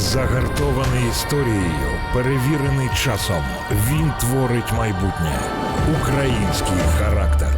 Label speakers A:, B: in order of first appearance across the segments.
A: Загартований історією, перевірений часом. Він творить майбутнє. Український характер.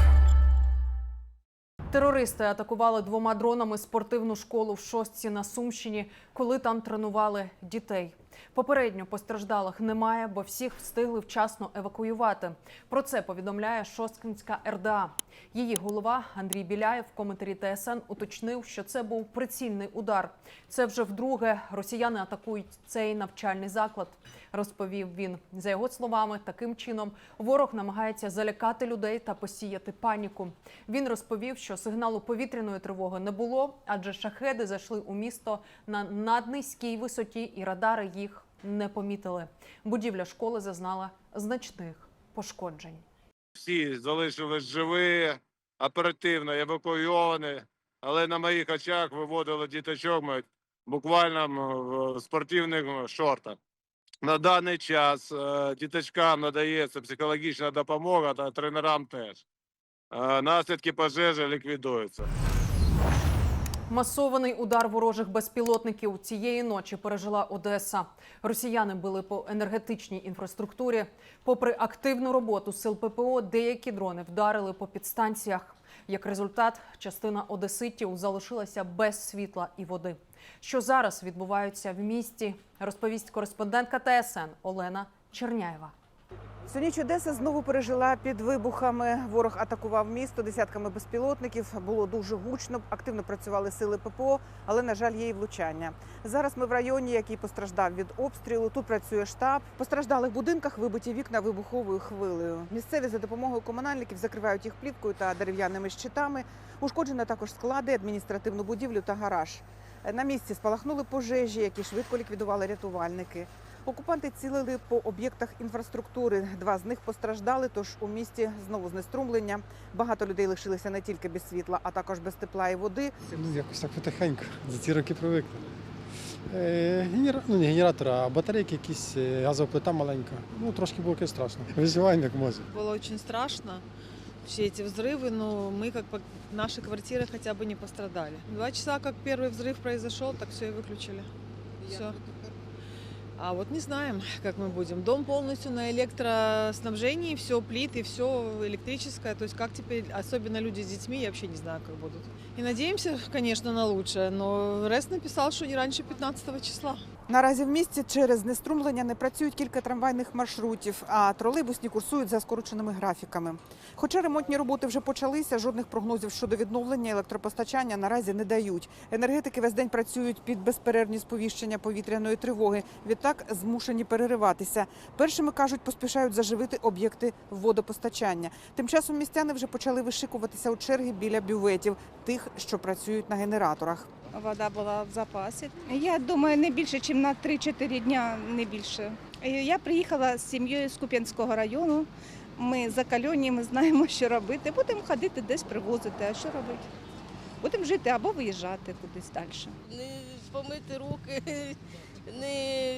B: Терористи атакували двома дронами спортивну школу в Шостці на Сумщині, коли там тренували дітей. Попередньо постраждалих немає, бо всіх встигли вчасно евакуювати. Про це повідомляє Шосткинська РДА. Її голова Андрій Біляєв в коментарі ТСН уточнив, що це був прицільний удар. Це вже вдруге росіяни атакують цей навчальний заклад. Розповів він за його словами, таким чином ворог намагається залякати людей та посіяти паніку. Він розповів, що сигналу повітряної тривоги не було, адже шахеди зайшли у місто на наднизькій висоті, і радари їх не помітили. Будівля школи зазнала значних пошкоджень.
C: всі залишились живі, оперативно евакуйовані, але на моїх очах виводили діточок буквально в спортивних шортах. На даний час е, діточкам надається психологічна допомога та тренерам теж. Е, Наслідки пожежі ліквідуються.
B: Масований удар ворожих безпілотників цієї ночі пережила Одеса. Росіяни били по енергетичній інфраструктурі. Попри активну роботу сил ППО, деякі дрони вдарили по підстанціях. Як результат, частина одеситів залишилася без світла і води. Що зараз відбувається в місті, розповість кореспондентка ТСН Олена Черняєва.
D: Всю ніч Одеса знову пережила під вибухами. Ворог атакував місто десятками безпілотників. Було дуже гучно. Активно працювали сили ППО, але на жаль, є і влучання. Зараз ми в районі, який постраждав від обстрілу. Тут працює штаб. В постраждалих будинках вибиті вікна вибуховою хвилею. Місцеві за допомогою комунальників закривають їх плівкою та дерев'яними щитами. Ушкоджено також склади, адміністративну будівлю та гараж. На місці спалахнули пожежі, які швидко ліквідували рятувальники. Окупанти цілили по об'єктах інфраструктури. Два з них постраждали, тож у місті знову знеструмлення. Багато людей лишилися не тільки без світла, а також без тепла і води.
E: Ну, якось так потихеньку. За ці роки привикли. Е, генера... ну, не генератор, а батарейки якісь, е, газова плита маленька. Ну, трошки було якось страшно. Виживаємо як може.
F: Было очень страшно. Все эти взрывы, но мы как бы наши квартиры хотя бы не пострадали. Два часа, как первый взрыв произошел, так все и выключили. Все. А вот не знаем, как мы будем. Дом полностью на электроснабжении, все плиты, все электрическое. То есть как теперь, особенно люди с детьми, я вообще не знаю, как будут. И надеемся, конечно, на лучшее, но Рест написал, что не раньше 15 числа.
D: Наразі в місті через знеструмлення не працюють кілька трамвайних маршрутів, а тролейбусні курсують за скороченими графіками. Хоча ремонтні роботи вже почалися, жодних прогнозів щодо відновлення електропостачання наразі не дають. Енергетики весь день працюють під безперервні сповіщення повітряної тривоги. Відтак змушені перериватися. Першими кажуть, поспішають заживити об'єкти водопостачання. Тим часом містяни вже почали вишикуватися у черги біля бюветів, тих, що працюють на генераторах.
G: Вода була в запасі. Я думаю, не більше, ніж на 3-4 дня, не більше. Я приїхала з сім'єю з Куп'янського району. Ми закальоні, ми знаємо, що робити. Будемо ходити десь привозити, а що робити? Будемо жити або виїжджати кудись далі.
H: не помити руки, не,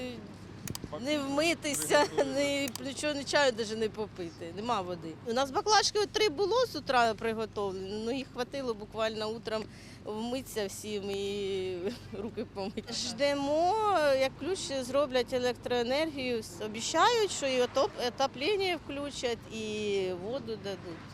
H: не вмитися, не, нічого не чаю навіть не попити. Нема води. У нас баклажки три було з утра приготовлені, ну їх хватило буквально утром вмитися всім і руки помити. Ждемо, як ключ зроблять електроенергію. Обіцяють, що і отоп- отоплення включать, і воду дадуть.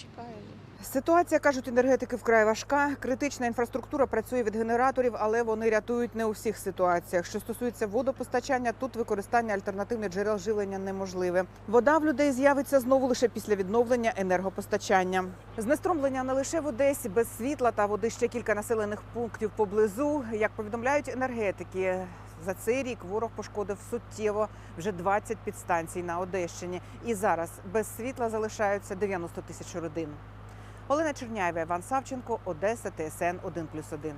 H: Чекаємо.
D: Ситуація кажуть енергетики вкрай важка. Критична інфраструктура працює від генераторів, але вони рятують не у всіх ситуаціях. Що стосується водопостачання, тут використання альтернативних джерел живлення неможливе. Вода в людей з'явиться знову лише після відновлення енергопостачання. Знеструмлення не лише в Одесі, без світла та води ще кілька населених пунктів поблизу. Як повідомляють енергетики, за цей рік ворог пошкодив суттєво вже 20 підстанцій на Одещині. І зараз без світла залишаються 90 тисяч родин. Олена Черняєва, Іван Савченко, Одеса, ТСН 1+,1.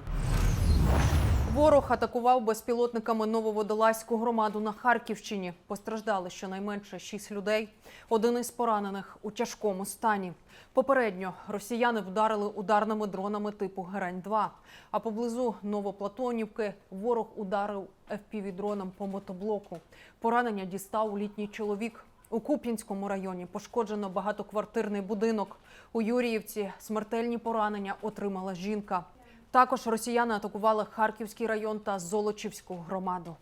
B: Ворог атакував безпілотниками Нововодолазьку громаду на Харківщині. Постраждали щонайменше шість людей. Один із поранених у тяжкому стані. Попередньо росіяни вдарили ударними дронами типу Герань-2. А поблизу Новоплатонівки ворог ударив FPV-дроном по мотоблоку. Поранення дістав літній чоловік. У Куп'янському районі пошкоджено багатоквартирний будинок. У Юріївці смертельні поранення отримала жінка. Також росіяни атакували Харківський район та Золочівську громаду.